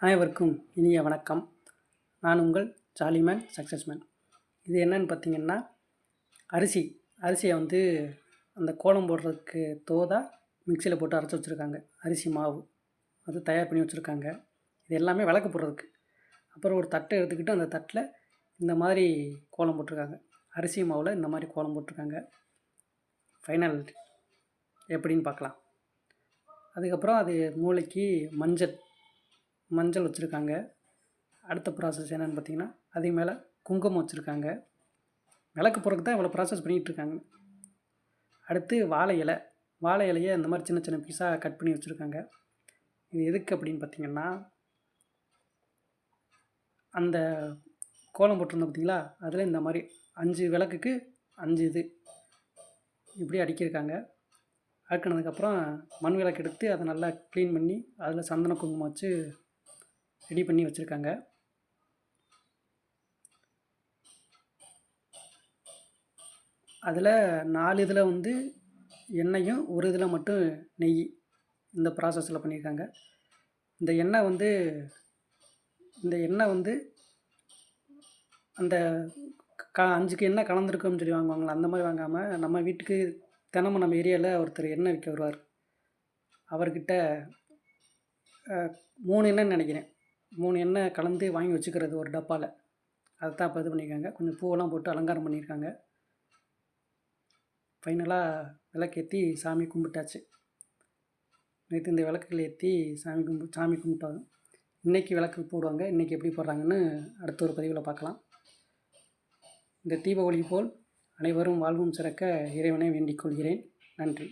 அனைவருக்கும் இனிய வணக்கம். நான் உங்கள் ஜாலிமேன் சக்ஸஸ்மேன் இது என்னன்னு பார்த்தீங்கன்னா அரிசி. அரிசியை வந்து அந்த கோலம் போடுறதுக்கு தோதா மிக்சியில் போட்டு அரைச்சி வச்சுருக்காங்க. அரிசி மாவு. அது தயார் பண்ணி வச்சுருக்காங்க. இது எல்லாமே விளக்கு போடுறதுக்கு. அப்புறம் ஒரு தட்டை எடுத்துக்கிட்டு அந்த தட்டில் இந்த மாதிரி கோலம் போட்டிருக்காங்க. அரிசி மாவில் இந்த மாதிரி கோலம் போட்டிருக்காங்க. ஃபைனல் எப்படின்னு பார்க்கலாம். அதுக்கப்புறம் அது மூளைக்கு மஞ்சள். மஞ்சள் வச்சுருக்காங்க. அடுத்த ப்ராசஸ் என்னென்னு பார்த்தீங்கன்னா அதே மேலே குங்குமம் வச்சுருக்காங்க. விளக்கு போகிறதுக்கு தான் இவ்வளோ ப்ராசஸ் பண்ணிகிட்ருக்காங்க அடுத்து வாழை இலை. வாழை இலையை இந்த மாதிரி சின்ன சின்ன பீஸாக கட் பண்ணி வச்சுருக்காங்க. இது எதுக்கு அப்படின்னு பார்த்தீங்கன்னா அந்த கோலம் போட்டிருந்தோம் பார்த்தீங்களா? அதில் இந்த மாதிரி அஞ்சு விளக்குக்கு அஞ்சு இது இப்படி அடுக்கியிருக்காங்க. அடுக்கினதுக்கப்புறம் மண் விளக்கு எடுத்து அதை நல்லா க்ளீன் பண்ணி அதில் சந்தன குங்குமம் வச்சு ரெடி பண்ணி வச்சுருக்காங்க. அதில் நாலு இதில் வந்து எண்ணெயும் ஒரு இதில் மட்டும் நெய் இந்த ப்ராசஸில் பண்ணியிருக்காங்க இந்த எண்ணெய் வந்து இந்த எண்ணெய் வந்து அந்த க அஞ்சுக்கு எண்ணெய் கலந்துருக்குன்னு சொல்லி வாங்குவாங்களா அந்த மாதிரி வாங்காமல் நம்ம வீட்டுக்கு தினமும் நம்ம ஏரியாவில் ஒருத்தர் எண்ணெய் விற்க வருவார். அவர்கிட்ட மூணு எண்ணெய்ன்னு நினைக்கிறேன். மூணு எண்ணெய் கலந்து வாங்கி வச்சுக்கிறது ஒரு டப்பாவில் அதை தான் இப்போ இது பண்ணியிருக்காங்க. கொஞ்சம் பூவெல்லாம் போட்டு அலங்காரம் பண்ணியிருக்காங்க. ஃபைனலாக விளக்கேற்றி சாமி கும்பிட்டாச்சு. நேற்று இந்த விளக்குகள் ஏற்றி சாமி கும்பி சாமி கும்பிட்டாங்க இன்றைக்கி விளக்கு போடுவாங்க. இன்றைக்கி எப்படி போடுறாங்கன்னு அடுத்த ஒரு பதிவில் பார்க்கலாம். இந்த தீபாவளி போல் அனைவரும் வாழ்வும் சிறக்க இறைவனை வேண்டிக் கொள்கிறேன். நன்றி.